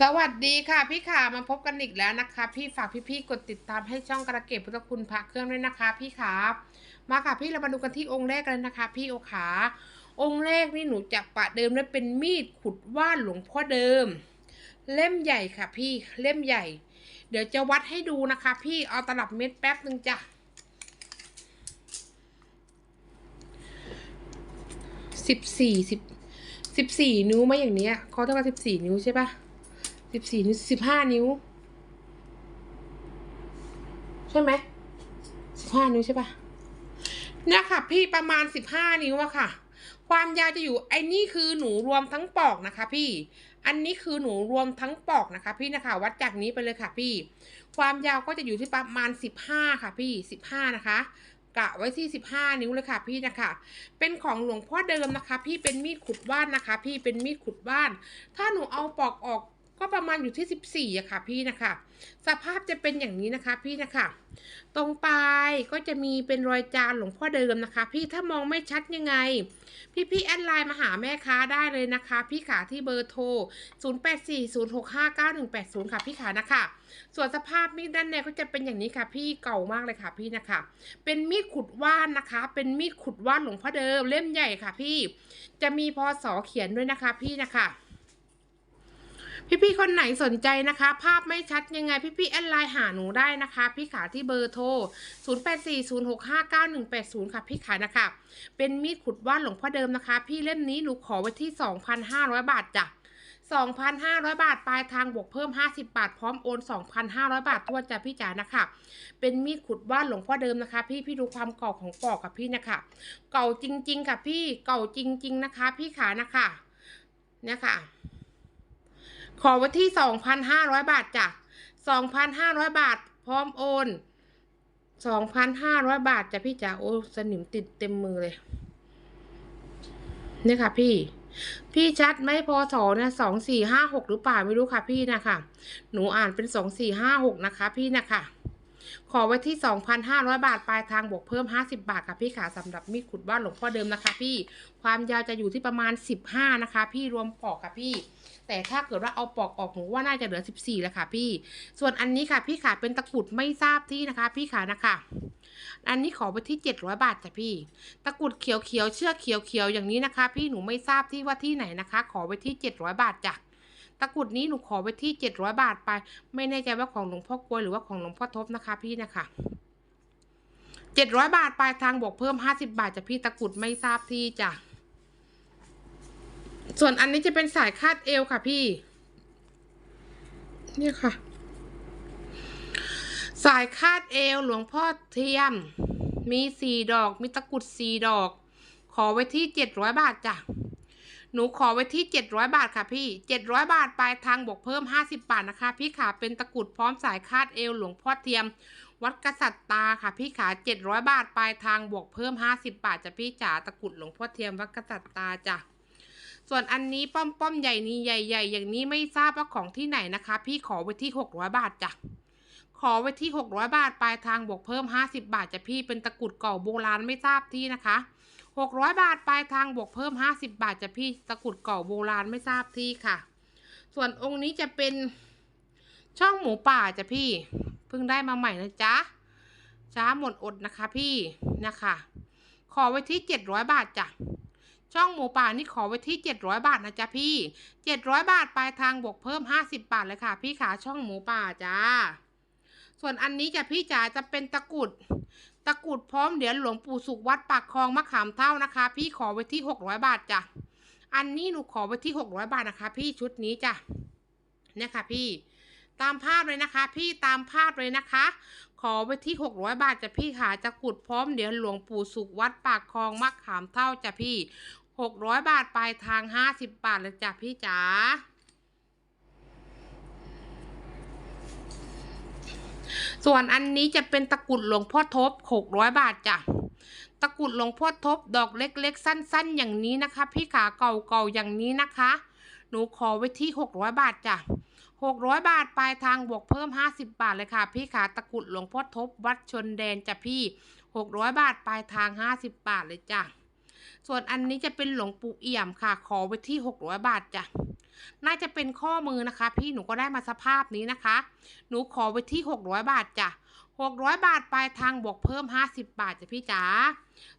สวัสดีค่ะพี่ขามาพบกันอีกแล้วนะคะ พี่ฝากพี่ๆกดติดตามให้ช่องกระเก็บพุทธคุณพระเครื่องด้วยนะคะ พี่ขามาค่ะพี่เรามาดูกันที่องค์แรกเลยนะคะ พี่โอขา องค์แรกนี่หนูจะปะเดิมและเป็นมีดขุดว่านหลวงพ่อเดิม เล่มใหญ่ค่ะ พี่เล่มใหญ่ เดี๋ยวจะวัดให้ดูนะคะ พี่เอาตลับเม็ดแป๊บหนึ่งจ้ะสิบสี่สิบสิบสี่นิ้วไหมอย่างเนี้ยเขาเท่ากับสิบสี่นิ้วใช่ปะ สิบสี่นิ้วสิบห้านิ้ว ใช่ไหมสิบห้านิ้วใช่ปะเนี่ยค่ะ พี่ประมาณสิบห้านิ้วอะค่ะ ความยาวจะอยู่ไอ้นี่คือหนูรวมทั้งปอกนะคะ พี่ อันนี้คือหนูรวมทั้งปอกนะคะ พี่นะคะ วัดจากนี้ไปเลยค่ะ พี่ ความยาวก็จะอยู่ที่ประมาณสิบห้าค่ะ พี่สิบห้านะคะกะไว้ที่สิบห้านิ้วเลยค่ะพี่นะคะ เป็นของหลวงพ่อเดิมนะคะ พี่เป็นมีดขุดว่านนะคะ พี่เป็นมีดขุดว่าน ถ้าหนูเอาปอกออก ก็ประมาณอยู่ที่สิบสี่อะค่ะพี่นะคะ สภาพจะเป็นอย่างนี้นะคะพี่นะคะ ตรงปลายก็จะมีเป็นรอยจานหลวงพ่อเดิมนะคะ พี่ถ้ามองไม่ชัดยังไง พี่พี่แอดไลน์มาหาแม่ค้าได้เลยนะคะ พี่ขาที่เบอร์โทร 0840659180 ค่ะพี่ขานะคะ ส่วนสภาพมีดด้านในก็จะเป็นอย่างนี้ค่ะ พี่เก่ามากเลยค่ะพี่นะคะ เป็นมีดขุดว่านนะคะ เป็นมีดขุดว่านหลวงพ่อเดิมเล่มใหญ่ค่ะ พี่ จะมีพศเขียนด้วยนะคะ พี่นะคะ พี่ๆคนไหนสนใจนะคะ ภาพไม่ชัดยังไงพี่ๆแอดไลน์หาหนูได้นะคะ พี่ขาที่เบอร์โทร 0840659180 ค่ะพี่ขานะคะ เป็นมีดขุดว่านหลวงพ่อเดิมนะคะ พี่เล่มนี้หนูขอไว้ที่ 2,500 บาทจ้ะ2,500 บาท ปลายทางบวกเพิ่ม 50 บาท พร้อมโอน 2,500 บาททวนจ้ะพี่จ๋านะคะ เป็นมีดขุดว่านหลวงพ่อเดิมนะคะ พี่พี่ดูความเก่าของปอกกับพี่นะคะ เก่าจริง ๆ ค่ะพี่เก่าจริง ๆ นะคะ พี่ขานะคะเนี่ยค่ะ ขอไว้ที่สองพันห้าร้อยบาทจ้ะสองพันห้าร้อยบาท พร้อมโอนสองพันห้าร้อยบาทจ้ะพี่จ๋าโอ้สนิมติดเต็มมือเลยเนี่ยค่ะพี่ พี่ชัดไหมพอสอเนี่ยสองสี่ห้าหกหรือเปล่าไม่รู้ค่ะพี่นะคะหนูอ่านเป็นสองสี่ห้าหกนะคะพี่นะคะ ขอไว้ที่ 2,500 บาท ปลายทางบวกเพิ่ม 50 บาทค่ะพี่ขาสำหรับมีดขุดบ้านหลวงพ่อเดิมนะคะ พี่ความยาวจะอยู่ที่ประมาณ 15 นะคะ พี่รวมปอกค่ะพี่ แต่ถ้าเกิดว่าเอาปอกออกหนูว่าน่าจะเหลือ 14แล้วค่ะพี่ ส่วนอันนี้ค่ะ พี่ขาเป็นตะกรุดไม่ทราบที่นะคะ พี่ขานะคะอันนี้ขอไปที่ 700 บาทจ้ะพี่ ตะกรุดเขียวเขียวเชือกเขียวเขียวอย่างนี้นะคะ พี่หนูไม่ทราบที่ว่าที่ไหนนะคะ ขอไปที่ 700 บาทจ้ะ ตะกรุดนี้หนูขอไว้ที่เจ็ดร้อยบาทไป ไม่แน่ใจว่าของหลวงพ่อกลวยหรือว่าของหลวงพ่อทบนะคะพี่นะคะเจ็ดร้อยบาทปลายทางบวกเพิ่มห้าสิบาทจากพี่ตะกรุดไม่ทราบที่จ้ะ ส่วนอันนี้จะเป็นสายคาดเอวค่ะพี่ นี่ค่ะ สายคาดเอวหลวงพ่อเทียม มีสี่ดอก มีตะกรุดสี่ดอก ขอไว้ที่เจ็ดร้อยบาทจ้ะ หนูขอไว้ที่เจ็ดร้อยบาทค่ะพี่เจ็ดร้อยบาทปลายทางบวกเพิ่มห้าสิบาทนะคะ พี่ขาเป็นตะกุดพร้อมสายคาดเอวหลวงพ่อเทียม วัดกษัตริย์ตาค่ะ พี่ขาเจ็ดร้อยบาทปลายทางบวกเพิ่มห้าสิบาทจ้ะพี่จ๋าตะกุดหลวงพ่อเทียมวัดกษัตริย์ตาจ้ะส่วนอันนี้ป้อมป้อมๆใหญ่นี้ใหญ่ๆ อย่างนี้ไม่ทราบว่าของที่ไหนนะคะ พี่ขอไว้ที่หกร้อยบาทจ้ะขอไว้ที่หกร้อยบาทปลายทางบวกเพิ่มห้าสิบาทจ้ะพี่เป็นตะกุดเก่าโบราณไม่ทราบที่นะคะ หกร้อยบาทปลายทางบวกเพิ่มห้าสิบาทจะพี่ตะกุดเก่าโบราณไม่ทราบที่ค่ะ ส่วนองค์นี้จะเป็นช่องหมูป่าจ้ะพี่ เพิ่งได้มาใหม่นะจ๊ะช้าหมดอดนะคะพี่นะคะ ขอไว้ที่เจ็ดร้อยบาทจ้ะช่องหมูป่านี่ขอไว้ที่ 700 บาทนะจ๊ะพี่ 700 บาทปลายทางบวกเพิ่ม 50 บาทเลยค่ะ พี่ขาช่องหมูป่าจ้า ส่วนอันนี้จ้ะพี่จ๋าจะเป็นตะกุด ตะกรุดพร้อมเหรียญหลวงปู่สุขวัดปากคลองมะขามเท่านะคะ พี่ขอไว้ที่600บาทจ้ะ อันนี้หนูขอไว้ที่600บาทนะคะ พี่ชุดนี้จ้ะ เนี่ยค่ะพี่ ตามภาพเลยนะคะ พี่ตามภาพเลยนะคะ ขอไว้ที่600บาทจ้ะพี่ขาจะกุดพร้อมเหรียญหลวงปู่สุขวัดปากคลองมะขามเท่าจ้ะพี่600บาทปลายทาง50บาทเลยจ้ะพี่จ๋า ส่วนอันนี้จะเป็นตะกรุดหลวงพ่อทบ600บาทจ้ะตะกรุดหลวงพ่อทบดอกเล็กๆ สั้นๆ อย่างนี้นะคะ พี่ขาเก่าๆอย่างนี้นะคะ หนูขอไว้ที่600บาทจ้ะ600บาทปลายทางบวกเพิ่ม50บาทเลยค่ะ พี่ขาตะกรุดหลวงพ่อทบวัดชนแดนจ้ะพี่600บาทปลายทาง50บาทเลยจ้ะ ส่วนอันนี้จะเป็นหลวงปู่เอี่ยมค่ะ ขอไว้ที่หกร้อยบาทจ้ะน่าจะเป็นข้อมือนะคะ พี่หนูก็ได้มาสภาพนี้นะคะ หนูขอไว้ที่หกร้อยบาทจ้ะหกร้อยบาทปลายทางบวกเพิ่มห้าสิบบาทจ้ะพี่จ๋า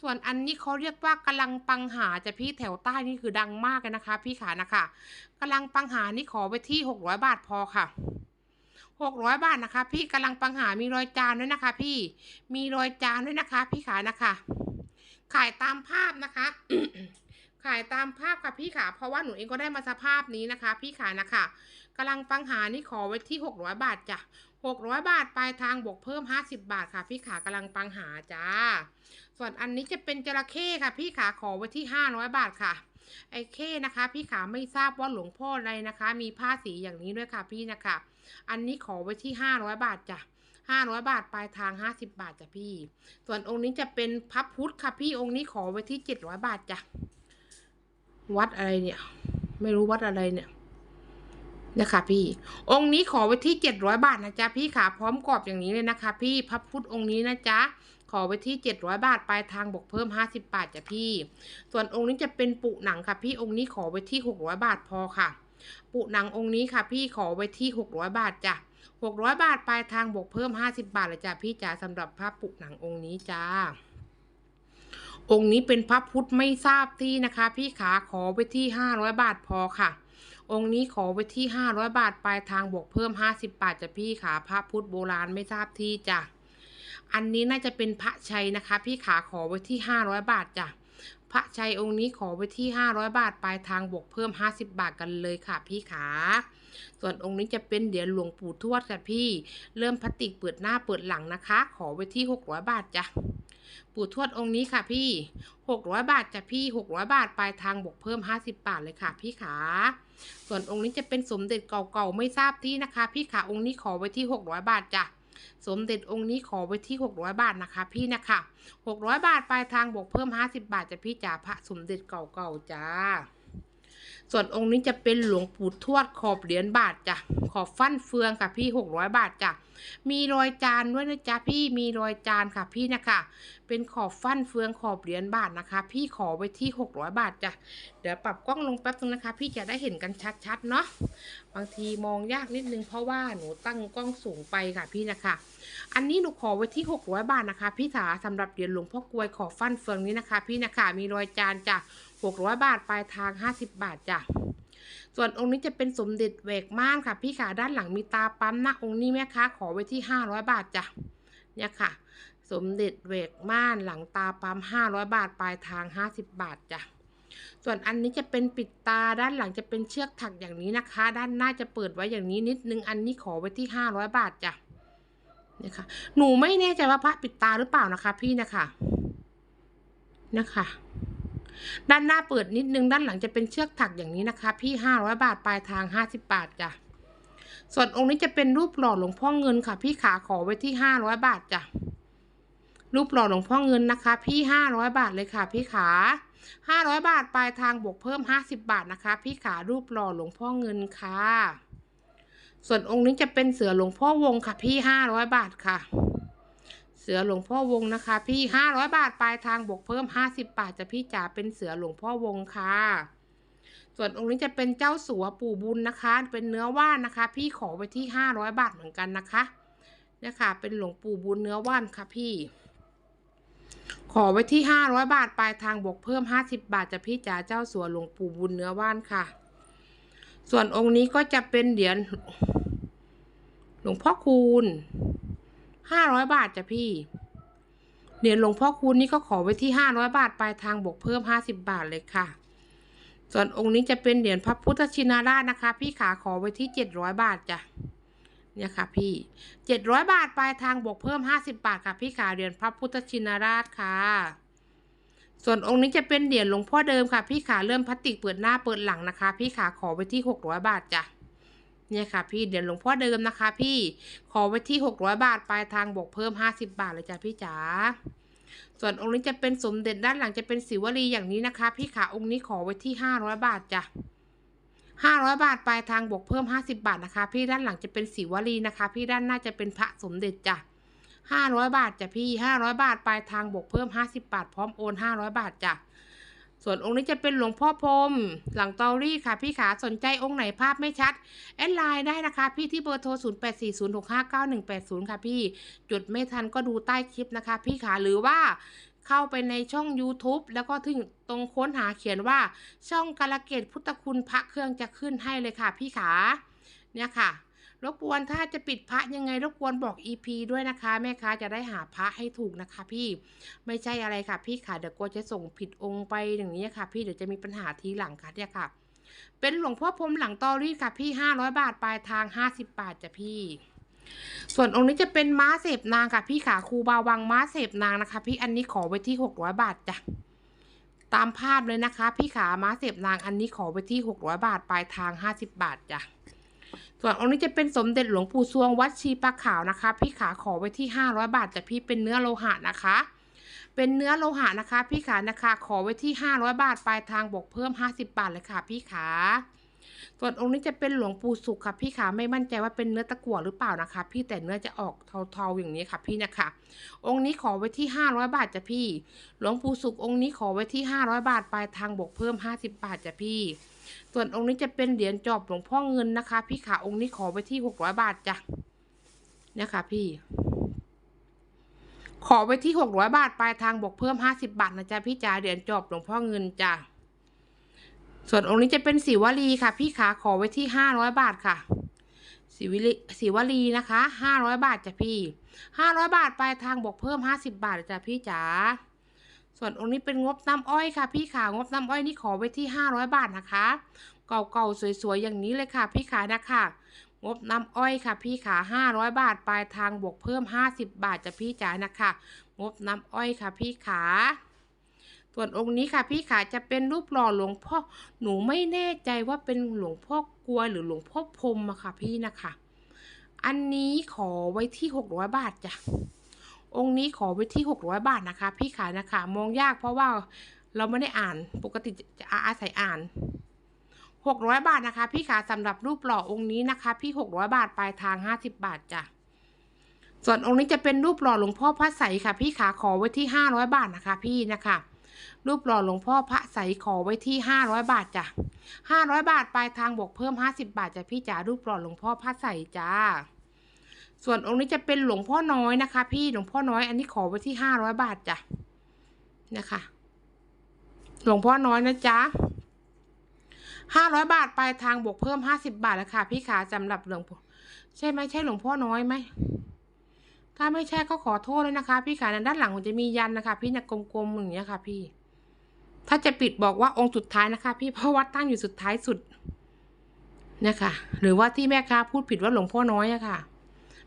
ส่วนอันนี้เขาเรียกว่ากำลังปังหาจ้ะพี่แถวใต้นี่คือดังมากเลยนะคะ พี่ขานะคะกำลังปังหานี่ขอไว้ที่หกร้อยบาทพอค่ะหกร้อยบาทนะคะ พี่กำลังปังหามีรอยจานด้วยนะคะ พี่มีรอยจานด้วยนะคะ พี่ขานะคะ ขายตามภาพนะคะ ขายตามภาพค่ะพี่ขาเพราะว่าหนูเองก็ได้มาสภาพนี้นะคะ พี่ขานะคะกำลังปังหานี่ขอไว้ที่หกร้อยบาทจ้ะหกร้อยบาทปลายทางบวกเพิ่มห้าสิบบาทค่ะ พี่ขากำลังปังหาจ้า ส่วนอันนี้จะเป็นจระเข้ค่ะ พี่ขาขอไว้ที่ห้าร้อยบาทค่ะ ไอ้เข้นะคะ พี่ขาไม่ทราบว่าหลวงพ่ออะไรนะคะ มีผ้าสีอย่างนี้ด้วยค่ะพี่นะคะ อันนี้ขอไว้ที่ห้าร้อยบาทจ้ะ ห้าร้อยบาท ปลายทางห้าสิบบาทจ้ะพี่ ส่วนองค์นี้จะเป็นพับพุทธค่ะพี่องค์นี้ขอไว้ที่เจ็ดร้อยบาทจ้ะ วัดอะไรเนี่ย ไม่รู้วัดอะไรเนี่ยนี่ยค่ะพี่ องค์นี้ขอไว้ที่เจ็ดร้อยบาทนะจ๊ะพี่ขาพร้อมกรอบอย่างนี้เลยนะคะ พี่พระพุทธองค์นี้นะจ๊ะขอไว้ที่เจ็ดร้อยบาทปลายทางบวกเพิ่มห้าสิบบาทจ้ะพี่ ส่วนองค์นี้จะเป็นปุหนังค่ะ พี่องค์นี้ขอไว้ที่หกร้อยบาทพอค่ะ ปุหนังองค์นี้ค่ะ พี่ขอไว้ที่หกร้อยบาทจ้ะ หกร้อยบาทปลายทางบวกเพิ่มห้าสิบบาทเลยจ้ะพี่จ๋าสำหรับพระปุหนังองค์นี้จ้าองค์นี้เป็นพระพุทธไม่ทราบที่นะคะ พี่ขาขอไปที่ห้าร้อยบาทพอค่ะ องค์นี้ขอไปที่ห้าร้อยบาทปลายทางบวกเพิ่มห้าสิบบาทจ้ะพี่ขาพระพุทธโบราณไม่ทราบที่จ้ะอันนี้น่าจะเป็นพระชัยนะคะ พี่ขาขอไว้ที่ห้าร้อยบาทจ้ะพระชัยองค์นี้ขอไว้ที่ห้าร้อยบาทปลายทางบวกเพิ่มห้าสิบบาทกันเลยค่ะ พี่ขา ส่วนองค์นี้จะเป็นเหรียญหลวงปู่ทวดค่ะพี่ เริ่มพลาสติกเปิดหน้าเปิดหลังนะคะ ขอไว้ที่หกร้อยบาทจ้ะปู่ทวดองค์นี้ค่ะพี่หกร้อยบาทจ้ะพี่หกร้อยบาทปลายทางบวกเพิ่มห้าสิบบาทเลยค่ะ พี่ขา ส่วนองค์นี้จะเป็นสมเด็จเก่าๆไม่ทราบที่นะคะ พี่ขาองค์นี้ขอไว้ที่หกร้อยบาทจ้ะสมเด็จองค์นี้ขอไว้ที่หกร้อยบาทนะคะ พี่นะคะหกร้อยบาทปลายทางบวกเพิ่มห้าสิบบาทจ้ะพี่จ๋าพระสมเด็จเก่าๆจ้า ส่วนองค์นี้จะเป็นหลวงปู่ทวดขอบเหรียญบาทจ้ะ ขอบฟั่นเฟืองค่ะพี่หกร้อยบาทจ้ะ มีรอยจานด้วยนะจ๊ะพี่ มีรอยจานค่ะพี่นะคะ เป็นขอบฟั่นเฟืองขอบเหรียญบาทนะคะ พี่ขอไว้ที่หกร้อยบาทจ้ะ เดี๋ยวปรับกล้องลงแป๊บนึงนะคะ พี่จะได้เห็นกันชัดๆเนาะ บางทีมองยากนิดนึงเพราะว่าหนูตั้งกล้องสูงไปค่ะพี่นะคะ อันนี้หนูขอไว้ที่หกร้อยบาทนะคะ พี่สาสำหรับเหรียญหลวงพ่อกลวยขอบฟั่นเฟืองนี้นะคะ พี่นะคะ มีรอยจานจ้ะ หกร้อยบาทปลายทางห้าสิบบาทจ้ะส่วนองค์นี้จะเป็นสมเด็จแหวกม่านค่ะ พี่ขาด้านหลังมีตาปั๊มหน้าองค์นี้แม่ค้าขอไว้ที่ห้าร้อยบาทจ้ะเนี่ยค่ะ สมเด็จแหวกม่านหลังตาปั๊มห้าร้อยบาทปลายทางห้าสิบบาทจ้ะส่วนอันนี้จะเป็นปิดตาด้านหลังจะเป็นเชือกถักอย่างนี้นะคะ ด้านหน้าจะเปิดไว้อย่างนี้นิดนึงอันนี้ขอไว้ที่ห้าร้อยบาทจ้ะเนี่ยค่ะ หนูไม่แน่ใจว่าพระปิดตาหรือเปล่านะคะ พี่นะคะนะคะ ด้านหน้าเปิดนิดนึงด้านหลังจะเป็นเชือกถักอย่างนี้นะคะ พี่ห้าร้อยบาทปลายทางห้าสิบบาทจ้ะส่วนองค์นี้จะเป็นรูปหล่อหลวงพ่อเงินค่ะ พี่ขาขอไว้ที่ห้าร้อยบาทจ้ะรูปหล่อหลวงพ่อเงินนะคะ พี่ห้าร้อยบาทเลยค่ะ พี่ขาห้าร้อยบาทปลายทางบวกเพิ่มห้าสิบบาทนะคะ พี่ขารูปหล่อหลวงพ่อเงินค่ะ ส่วนองค์นี้จะเป็นเสือหลวงพ่อวงค่ะ พี่ห้าร้อยบาทค่ะ สือหลวงพ่อวงนะคะ พี่ห้าร้อยบาทปลายทางบวกเพิ่มห้าสิบบาทจะพี่จ๋าเป็นเสือหลวงพ่อวงค่ะ ส่วนองค์นี้จะเป็นเจ้าสัวปู่บุญนะคะ เป็นเนื้อว่านนะคะ พี่ขอไว้ที่ห้าร้อยบาทเหมือนกันนะคะเนี่ยค่ะ เป็นหลวงปู่บุญเนื้อว่านค่ะพี่ ขอไว้ที่ห้าร้อยบาทปลายทางบวกเพิ่มห้าสิบบาทจะพี่จ๋าเจ้าสัวหลวงปู่บุญเนื้อว่านค่ะ ส่วนองค์นี้ก็จะเป็นเหรียญหลวงพ่อคูณ ห้าร้อยบาทจ้ะพี่เหรียญหลวงพ่อคูณนี่ก็ขอไว้ที่ห้าร้อยบาทปลายทางบวกเพิ่มห้าสิบบาทเลยค่ะ ส่วนองค์นี้จะเป็นเหรียญพระพุทธชินราชนะคะ พี่ขาขอไว้ที่เจ็ดร้อยบาทจ้ะเนี่ยค่ะพี่เจ็ดร้อยบาทปลายทางบวกเพิ่มห้าสิบาทค่ะ พี่ขาเหรียญพระพุทธชินราชค่ะ ส่วนองค์นี้จะเป็นเหรียญหลวงพ่อเดิมค่ะ พี่ขาเริ่มพลาสติกเปิดหน้าเปิดหลังนะคะ พี่ขาขอไว้ที่หกร้อยบาทจ้ะ เนี่ยค่ะพี่เหรียญหลวงพ่อเดิมนะคะ พี่ขอไว้ที่หกร้อยบาทปลายทางบวกเพิ่มห้าสิบาทเลยจ้ะพี่จ๋าส่วนองค์นี้จะเป็นสมเด็จด้านหลังจะเป็นสิวลีอย่างนี้นะคะ พี่ขาองค์นี้ขอไว้ที่ห้าร้อยบาทจ้ะห้าร้อยบาทปลายทางบวกเพิ่มห้าสิบาทนะคะ พี่ด้านหลังจะเป็นสิวลีนะคะ พี่ด้านหน้าจะเป็นพระสมเด็จจ้ะห้าร้อยบาทจ้ะพี่ห้าร้อยบาทปลายทางบวกเพิ่มห้าสิบาท พร้อมโอนห้าร้อยบาทจ้ะ ส่วนองค์นี้จะเป็นหลวงพ่อพรมหลังเตอรี่ค่ะพี่ขาสนใจองค์ไหนภาพไม่ชัด แอดไลน์ได้นะคะ พี่ที่เบอร์โทร 0840659180 ค่ะพี่จดไม่ทันก็ดูใต้คลิปนะคะ พี่ขาหรือว่าเข้าไปในช่อง YouTube แล้วก็ถึงตรงค้นหาเขียนว่า ช่องกาลเกตพุทธคุณพระเครื่องจะขึ้นให้เลยค่ะ พี่ขาเนี่ยค่ะ รบกวนถ้าจะปิดพระยังไงรบกวนบอก EP ด้วยนะคะ แม่ค้าจะได้หาพระให้ถูกนะคะ พี่ไม่ใช่อะไรค่ะพี่ค่ะเดี๋ยวกลัวจะส่งผิดองค์ไปอย่างนี้ค่ะ พี่เดี๋ยวจะมีปัญหาทีหลังค่ะเนี่ยค่ะ เป็นหลวงพ่อพรมหลังตอรี่ค่ะพี่500บาทปลายทาง50บาทจ้ะพี่ส่วนองค์นี้จะเป็นม้าเสพนางค่ะ พี่ขาครูบาวังม้าเสพนางนะคะ พี่อันนี้ขอไว้ที่600บาทจ้ะตามภาพเลยนะคะ พี่ขาม้าเสพนางอันนี้ขอไว้ที่600บาทปลายทาง50บาทจ้ะ ส่วนองค์นี้จะเป็นสมเด็จหลวงปู่ซวงวัดชีปะขาวนะคะ พี่ขาขอไว้ที่ 500 บาทแต่พี่เป็นเนื้อโลหะนะคะ เป็นเนื้อโลหะนะคะ พี่ขานะคะขอไว้ที่ 500 บาทปลายทางบวกเพิ่ม 50 บาทเลยค่ะ พี่ขาส่วนองค์นี้จะเป็นหลวงปู่สุขค่ะพี่ขาไม่มั่นใจว่าเป็นเนื้อตะกั่วหรือเปล่านะคะ พี่แต่เนื้อจะออกเทาๆอย่างนี้ค่ะพี่นะคะ องค์นี้ขอไว้ที่ 500 บาทจ้ะพี่ หลวงปู่สุของค์นี้ขอไว้ที่ 500 บาทปลายทางบวกเพิ่ม 50 บาทจ้ะพี่ ส่วนองค์นี้จะเป็นเหรียญจอบหลวงพ่อเงินนะคะ พี่ขาองค์นี้ขอไว้ที่600บาทจ้ะเนี่ยค่ะพี่ ขอไว้ที่600บาทปลายทางบวกเพิ่ม50บาทนะจ๊ะพี่จ๋าเหรียญจอบหลวงพ่อเงินจ้ะส่วนองค์นี้จะเป็นสีวลีค่ะ พี่ขาขอไว้ที่500บาทค่ะสีวลีสีวลีนะคะ500บาทจ้ะพี่500บาทปลายทางบวกเพิ่ม50บาทจ้ะพี่จ๋า ส่วนองค์นี้เป็นงบน้ำอ้อยค่ะ พี่ขางบน้ำอ้อยนี่ขอไว้ที่ 500 บาทนะคะ เก่าๆสวยๆอย่างนี้เลยค่ะ พี่ขานะคะงบน้ำอ้อยค่ะ พี่ขา 500 บาทปลายทางบวกเพิ่ม 50 บาทจะพี่จ๋านะคะงบน้ำอ้อยค่ะ พี่ขาส่วนองค์นี้ค่ะ พี่ขาจะเป็นรูปหล่อหลวงพ่อหนูไม่แน่ใจว่าเป็นหลวงพ่อกลัวหรือหลวงพ่อพรมอะค่ะ พี่นะคะ อันนี้ขอไว้ที่ 600 บาทจ้ะ องค์นี้ขอไว้ที่ 600 บาทนะคะ พี่ขายนะคะ มองยากเพราะว่าเราไม่ได้อ่านปกติจะอาศัยอ่าน 600 บาทนะคะ พี่ขาสำหรับรูปหล่อองค์นี้นะคะ พี่ 600 บาทปลายทาง 50 บาทจ้ะส่วนองค์นี้จะเป็นรูปหล่อหลวงพ่อพระใสค่ะ พี่ขาขอไว้ที่ 500 บาทนะคะ พี่นะคะ รูปหล่อหลวงพ่อพระใสขอไว้ที่ 500 บาทจ้ะ500 บาทปลายทางบวกเพิ่ม 50 บาทจ้ะพี่จ๋ารูปหล่อหลวงพ่อพระใสจ้า ส่วนองค์นี้จะเป็นหลวงพ่อน้อยนะคะ พี่หลวงพ่อน้อยอันนี้ขอไว้ที่500บาทจ้ะนะคะ หลวงพ่อน้อยนะจ๊ะ500บาทปลายทางบวกเพิ่ม50บาทแล้วค่ะ พี่ขาสำหรับหลวงพ่อใช่ไหมใช่หลวงพ่อน้อยไหมถ้าไม่ใช่ก็ขอโทษเลยนะคะ พี่ขาในด้านหลังมันจะมียันนะคะ พี่เนี่ยกลมๆอย่างเงี้ยค่ะ พี่ ถ้าจะปิดบอกว่าองค์สุดท้ายนะคะ พี่เพราะว่าตั้งอยู่สุดท้ายสุดนะคะหรือว่าที่แม่ค้าพูดผิดว่าหลวงพ่อน้อยอะค่ะ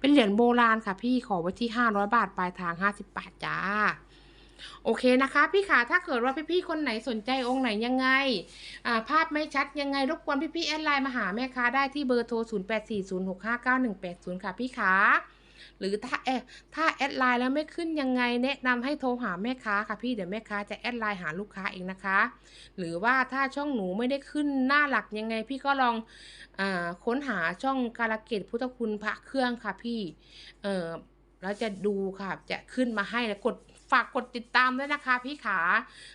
เป็นเหรียญโบราณค่ะพี่ขอไว้ที่ห้าร้อยบาท ปลายทางห้าสิบบาทจ้า โอเคนะคะ พี่ขาถ้าเกิดว่าพี่ๆคนไหนสนใจองค์ไหนยังไงาภาพไม่ชัดยังไงรบกวนพี่ๆแอดไลน์มาหาแม่ค้าได้ที่เบอร์โทร 0 8 4 0 6 5 9 1 8 0 ค่ะพี่ขา รือถ้าเอถ้าแอดไลน์แล้วไม่ขึ้นยังไงแนะนำให้โทรหาแม่ค้าค่ะพี่เดี๋ยวแม่ค้าจะแอดไลน์หาลูกค้าเองนะคะ หรือว่าถ้าช่องหนูไม่ได้ขึ้นหน้าหลักยังไง พี่ก็ลองอค้นหาช่องการะเกตพุทธคุณพระเครื่องค่ะพี่เออแล้วจะดูค่ะจะขึ้นมาให้แล้วกด ฝากกดติดตามด้วยนะคะพี่ขา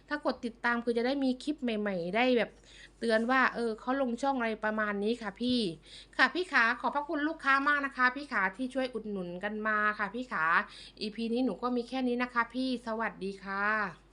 ถ้ากดติดตามคือจะได้มีคลิปใหม่ ๆ ได้แบบ เตือนว่า เออเขาลงช่องอะไรประมาณนี้ค่ะพี่ ค่ะพี่ขาขอบพระคุณลูกค้ามากนะคะ พี่ขาที่ช่วยอุดหนุนกันมาค่ะพี่ขา EP นี้หนูก็มีแค่นี้นะคะ พี่สวัสดีค่ะ